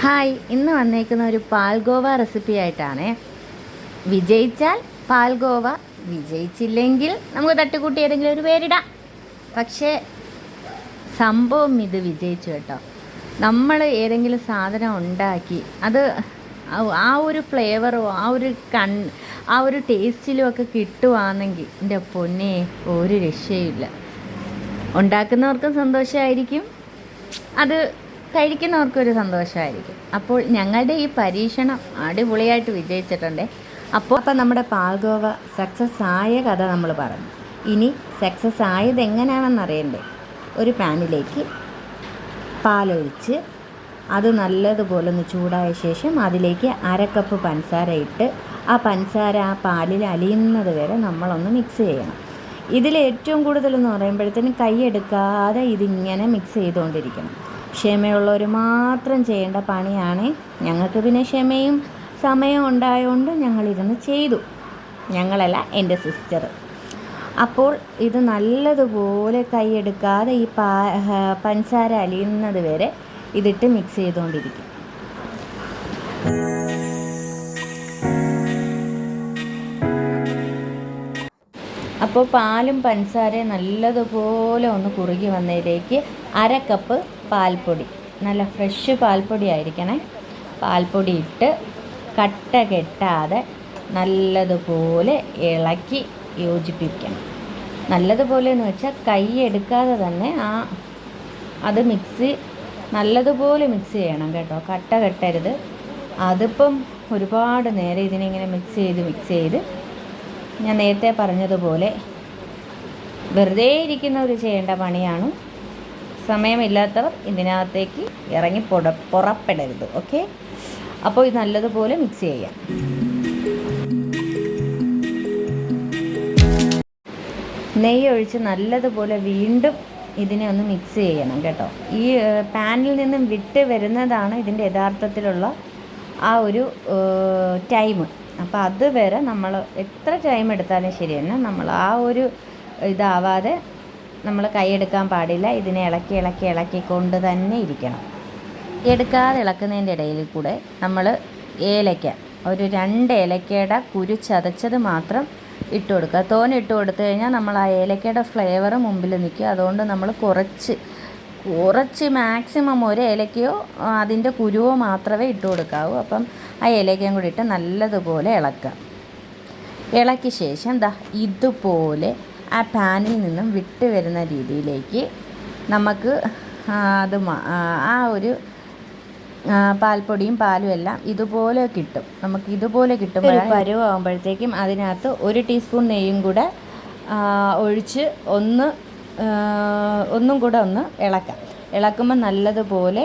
Hi ഇന്ന് വന്നേക്കുന്ന ഒരു പാൽഗോവ റെസിപ്പി ആയിട്ടാണ്. വിജയിച്ചാൽ പാൽഗോവ വിജയിച്ചില്ലെങ്കിൽ നമുക്ക് തട്ടുകൂട്ടി ഏതെങ്കിലും ഒരു പേരിടാം. പക്ഷേ സംഭവം ഇത് വിജയിച്ചു കേട്ടോ. നമ്മൾ ഏതെങ്കിലും സാധനം ഉണ്ടാക്കി അത് ആ- ഒരു ഫ്ലേവറോ ആ ഒരു കൺ ആ ഒരു ടേസ്റ്റിലും ഒക്കെ കിട്ടുവാണെങ്കിൽ എന്റെ പൊന്നെ ഒരു രക്ഷയില്ല ഉണ്ടാക്കുന്നവർക്കും സന്തോഷമായിരിക്കും. അത് കഴിക്കുന്നവർക്കൊരു സന്തോഷമായിരിക്കും. അപ്പോൾ ഞങ്ങളുടെ ഈ പരീക്ഷണം അടിപൊളിയായിട്ട് വിജയിച്ചിട്ടുണ്ട്. അപ്പോൾ അപ്പോൾ നമ്മുടെ പാൽഗോവ സക്സസ് ആയ കഥ നമ്മൾ പറഞ്ഞു. ഇനി സക്സസ് ആയത് എങ്ങനെയാണെന്ന് അറിയണ്ടേ? ഒരു പാനിലേക്ക് പാലൊഴിച്ച് അത് നല്ലതുപോലെ ഒന്ന് ചൂടായ ശേഷം അതിലേക്ക് അരക്കപ്പ് കപ്പ് പഞ്ചസാര ഇട്ട് ആ പഞ്ചസാര ആ പാലിൽ അലിയുന്നത് വരെ നമ്മളൊന്ന് മിക്സ് ചെയ്യണം. ഇതിൽ ഏറ്റവും കൂടുതൽ കൂടുതലെന്ന് പറയുമ്പോഴത്തേനും കൈയെടുക്കാതെ ഇതിങ്ങനെ മിക്സ് ചെയ്തുകൊണ്ടിരിക്കണം. ക്ഷമയുള്ളവർ മാത്രം ചെയ്യേണ്ട പണിയാണ്. ഞങ്ങൾക്ക് പിന്നെ ക്ഷമയും സമയം ഉണ്ടായതുകൊണ്ട് ഞങ്ങളിരുന്ന് ചെയ്തു. ഞങ്ങളല്ല എന്റെ സിസ്റ്റർ അപ്പോൾ ഇത് നല്ലതുപോലെ കൈയെടുക്കാതെ ഈ പഞ്ചസാര അലിയുന്നത് വരെ ഇതിട്ട് മിക്സ് ചെയ്തുകൊണ്ടിരിക്കും അപ്പോൾ പാലും പഞ്ചസാരയും നല്ലതുപോലെ ഒന്ന് കുറുകി വന്നതിലേക്ക് അര കപ്പ് പാൽപ്പൊടി. നല്ല ഫ്രഷ് പാൽപ്പൊടി ആയിരിക്കണേ. പാൽപ്പൊടി ഇട്ട് കട്ട കെട്ടാതെ നല്ലതുപോലെ ഇളക്കി യോജിപ്പിക്കണം. നല്ലതുപോലെ എന്ന് വെച്ചാൽ കൈ എടുക്കാതെ തന്നെ ആ അത് മിക്സ് നല്ലതുപോലെ മിക്സ് ചെയ്യണം കേട്ടോ. കട്ട കെട്ടരുത്. അതിപ്പം ഒരുപാട് നേരം ഇതിനിങ്ങനെ മിക്സ് ചെയ്ത് മിക്സ് ചെയ്ത് ഞാൻ നേരത്തെ പറഞ്ഞതുപോലെ വെറുതെ ഇരിക്കുന്നവർ ചെയ്യേണ്ട പണിയാണ് സമയമില്ലാത്തവർ ഇതിനകത്തേക്ക് ഇറങ്ങി പുറ പുറപ്പെടരുത് ഓക്കെ? അപ്പോൾ ഇത് നല്ലതുപോലെ മിക്സ് ചെയ്യാം. നെയ്യ് ഒഴിച്ച് നല്ലതുപോലെ വീണ്ടും ഇതിനെ ഒന്ന് മിക്സ് ചെയ്യണം കേട്ടോ. ഈ പാനിൽ നിന്നും വിട്ട് വരുന്നതാണ് ഇതിന്റെ യഥാർത്ഥത്തിലുള്ള ആ ഒരു ടൈം. അപ്പോൾ അതുവരെ നമ്മൾ എത്ര ടൈം എടുത്താലും ശരി തന്നെ നമ്മൾ ആ ഒരു ഇതാവാതെ നമ്മൾ കൈയെടുക്കാൻ പാടില്ല. ഇതിനെ ഇളക്കി ഇളക്കി ഇളക്കി കൊണ്ട് തന്നെ ഇരിക്കണം. എടുക്കാതെ ഇളക്കുന്നതിന്റെ ഇടയിൽ കൂടെ നമ്മൾ ഏലയ്ക്ക ഒരു രണ്ട് ഏലക്കയുടെ കുരു ചതച്ചത് മാത്രം ഇട്ട് കൊടുക്കുക. തോനെ ഇട്ട് കൊടുത്തു കഴിഞ്ഞാൽ നമ്മൾ ആ ഏലക്കയുടെ ഫ്ലേവർ മുമ്പിൽ നിൽക്കും. അതുകൊണ്ട് നമ്മൾ കുറച്ച് കുറച്ച് മാക്സിമം ഒരു ഏലക്കയോ അതിന്റെ കുരുവോ മാത്രമേ ഇട്ട് കൊടുക്കാവൂ. അപ്പം ആ ഏലക്കയും കൂടി ഇട്ട് നല്ലതുപോലെ ഇളക്കുക. ഇളക്കിയ ശേഷം ദാ ഇതുപോലെ ആ പാനിൽ നിന്നും വിട്ട് വരുന്ന രീതിയിലേക്ക് നമുക്ക് അത് ആ, ഒരു പാൽപ്പൊടിയും പാലും എല്ലാം ഇതുപോലെ കിട്ടും. നമുക്ക് ഇതുപോലെ കിട്ടുമ്പോൾ പരുവാകുമ്പോഴത്തേക്കും അതിനകത്ത് ഒരു ടീസ്പൂൺ നെയ്യും കൂടെ ഒഴിച്ച് ഒന്ന് ഒന്നും കൂടെ ഒന്ന് ഇളക്കാം. ഇളക്കുമ്പോൾ നല്ലതുപോലെ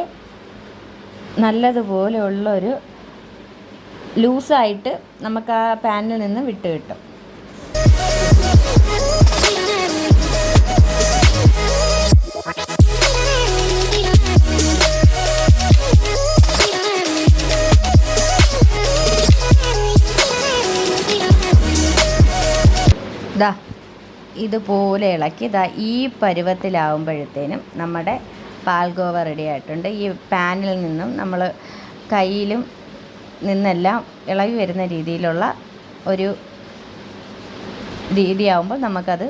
നല്ലതുപോലെ ഉള്ളൊരു ലൂസായിട്ട് നമുക്ക് ആ പാനിൽ നിന്ന് വിട്ട് കിട്ടും. ദാ ഇതുപോലെ ഇളക്കി ദാ ഈ പരുവത്തിലാവുമ്പോഴത്തേനും നമ്മുടെ പാൽഗോവ റെഡി ആയിട്ടുണ്ട്. ഈ പാനിൽ നിന്നും നമ്മൾ കയ്യിലും നിന്നെല്ലാം ഇളകി വരുന്ന രീതിയിലുള്ള ഒരു രീതിയാവുമ്പോൾ നമുക്കത്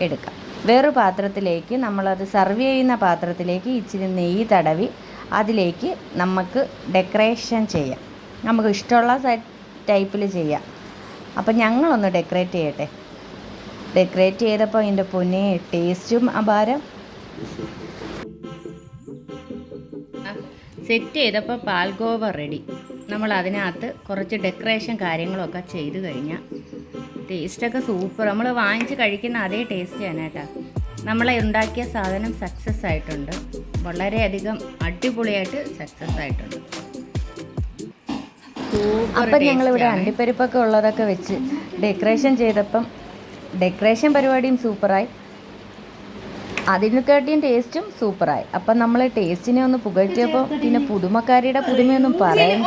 എടുക്കാം. വേറൊരു പാത്രത്തിലേക്ക് നമ്മളത് സർവ് ചെയ്യുന്ന പാത്രത്തിലേക്ക് ഇച്ചിരി നെയ്യ് തടവി അതിലേക്ക് നമുക്ക് ഡെക്കറേഷൻ ചെയ്യാം. നമുക്ക് ഇഷ്ടമുള്ള ടൈപ്പിൽ ചെയ്യാം. അപ്പം ഞങ്ങളൊന്ന് ഡെക്കറേറ്റ് ചെയ്യട്ടെ? ഡെക്കറേറ്റ് ചെയ്തപ്പോൾ എന്റെ പൊന്നെ ടേസ്റ്റും അപാരം. സെറ്റ് ചെയ്തപ്പോൾ പാൽഗോവ റെഡി നമ്മൾ അതിനകത്ത് കുറച്ച് ഡെക്കറേഷൻ കാര്യങ്ങളൊക്കെ ചെയ്ത് കഴിഞ്ഞാൽ ടേസ്റ്റൊക്കെ സൂപ്പർ നമ്മൾ വാങ്ങിച്ച് കഴിക്കുന്ന അതേ ടേസ്റ്റ് തന്നെ കേട്ടോ. നമ്മളെ ഉണ്ടാക്കിയ സാധനം സക്സസ് ആയിട്ടുണ്ട്. വളരെയധികം അടിപൊളിയായിട്ട് സക്സസ് ആയിട്ടുണ്ട്. അപ്പം ഞങ്ങളിവിടെ അണ്ടിപ്പരിപ്പൊക്കെ ഉള്ളതൊക്കെ വെച്ച് ഡെക്കറേഷൻ ചെയ്തപ്പം ഡെക്കറേഷൻ പരിപാടിയും സൂപ്പറായി. അതിനെക്കാട്ടിയും ടേസ്റ്റും സൂപ്പറായി. അപ്പം നമ്മൾ ടേസ്റ്റിനെ ഒന്ന് പുകഴ്ത്തിയപ്പോൾ പിന്നെ പുതുമക്കാരിയുടെ പുതുമയൊന്നും പറയണ്ട.